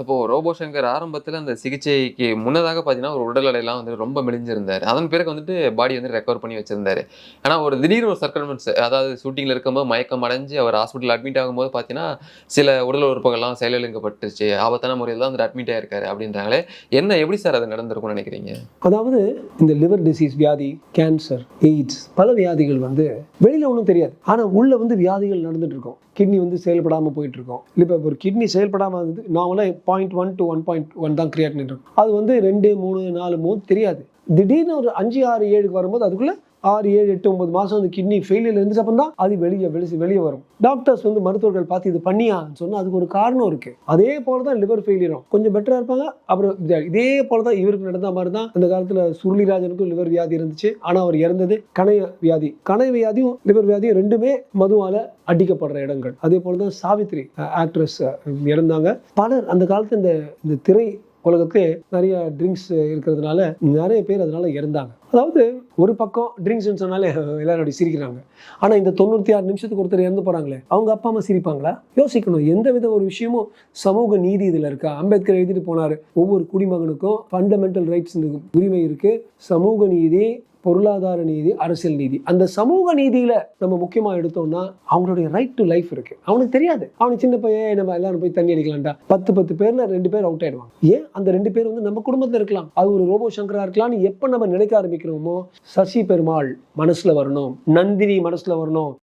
அப்போது ரோபோ ஆரம்பத்தில் அந்த சிகிச்சைக்கு முன்னதாக பார்த்தீங்கன்னா ஒரு உடல் எடையெல்லாம் வந்து ரொம்ப மெலிஞ்சிருந்தார். அதன் பிறகு வந்துட்டு பாடி வந்து ரெக்கவர் பண்ணி வச்சிருந்தார். ஆனால் ஒரு திடீர்னு ஒரு சர்க்கல்மெண்ட்ஸ் அதாவது ஷூட்டிங்கில் இருக்கும்போது மயக்கம் அடைஞ்சு அவர் ஹாஸ்பிட்டல் அட்மிட் ஆகும்போது பார்த்தீங்கன்னா சில உடல் உறுப்புகள்லாம் செயலிழங்கப்பட்டுருச்சு ஆபத்தான முறையில் தான் வந்து அட்மிட் ஆயிருக்காரு அப்படின்றாங்களே என்ன எப்படி சார் அது நடந்திருக்கும்னு நினைக்கிறீங்க? அதாவது இந்த லிவர் டிசீஸ் வியாதி கேன்சர் எய்ட்ஸ் பல வியாதிகள் வந்து வெளியில் ஒன்றும் தெரியாது. ஆனால் உள்ளே வந்து வியாதிகள் நடந்துட்டு இருக்கும். கிட்னி வந்து செயல்படாமல் போயிட்டு இருக்கோம். இப்போ ஒரு கிட்னி செயல்படாமல் வந்து நார்மலாக point one to one point one தான் கிரியேட் இருக்கும். அது வந்து ரெண்டு மூணு நாலு மூணு தெரியாது. திடீர்னு ஒரு அஞ்சு ஆறு ஏழுக்கு வரும்போது அதுக்குள்ளே ஆறு ஏழு எட்டு ஒன்பது மாதம் அந்த கிட்னி ஃபெயிலியர் இருந்துச்சப்பந்தான் தான் அது வெளியே வெளி வெளியே வரும். டாக்டர்ஸ் வந்து மருத்துவர்கள் பார்த்து இது பண்ணியான்னு சொன்னால் அதுக்கு ஒரு காரணம் இருக்குது அதே போல தான் லிவர் ஃபெயிலியரும் கொஞ்சம் பெட்டராக இருப்பாங்க. அப்புறம் இதே போல தான் இவருக்கு நடந்த மாதிரி தான் அந்த காலத்தில் சுருளிராஜனுக்கும் லிவர் வியாதி இருந்துச்சு. ஆனால் அவர் இறந்தது கணைய வியாதி. கணைய வியாதியும் லிவர் வியாதியும் ரெண்டுமே மதுவால் அடிக்கப்படுற இடங்கள். அதே போல தான் சாவித்ரி ஆக்ட்ரஸ் இறந்தாங்க. பலர் அந்த காலத்தில் இந்த இந்த திரை உலகத்துக்கு நிறைய ட்ரிங்க்ஸ் இருக்கிறதுனால நிறைய பேர் அதனால இறந்தாங்க. அதாவது ஒரு பக்கம் ட்ரிங்க்ஸ்னு சொன்னாலே எல்லாரும் அப்படி சிரிக்கிறாங்க. ஆனால் இந்த தொண்ணூற்றி ஆறு நிமிஷத்துக்கு ஒருத்தர் இறந்து போகிறாங்களே அவங்க அப்பா அம்மா சிரிப்பாங்களா? யோசிக்கணும். எந்த வித ஒரு விஷயமும் சமூக நீதி இதில் இருக்கா? அம்பேத்கர் எழுதிட்டு போனார் ஒவ்வொரு குடிமகனுக்கும் ஃபண்டமெண்டல் ரைட்ஸ் உரிமை இருக்குது சமூக நீதி பொருளாதார நீதி அரசியல் நீதி. அந்த சமூக நீதியில நம்ம முக்கியமா எடுத்தோம்னா அவங்களுடைய ரைட் டு லைஃப் இருக்கு. அவனுக்கு தெரியாது. அவனுக்கு சின்ன பையன் நம்ம எல்லாரும் போய் தண்ணி அடிக்கலாம்டா. பத்து பத்து பேர்ல ரெண்டு பேர் அவுட் ஆயிடுவாங்க. ஏன்? அந்த ரெண்டு பேர் வந்து நம்ம குடும்பத்துல இருக்கலாம். அது ஒரு ரோபோ சங்கரா இருக்கலாம்னு எப்ப நம்ம நினைக்க ஆரம்பிக்கிறோமோ சசி பெருமாள் மனசுல வரணும். நந்தினி மனசுல வரணும்.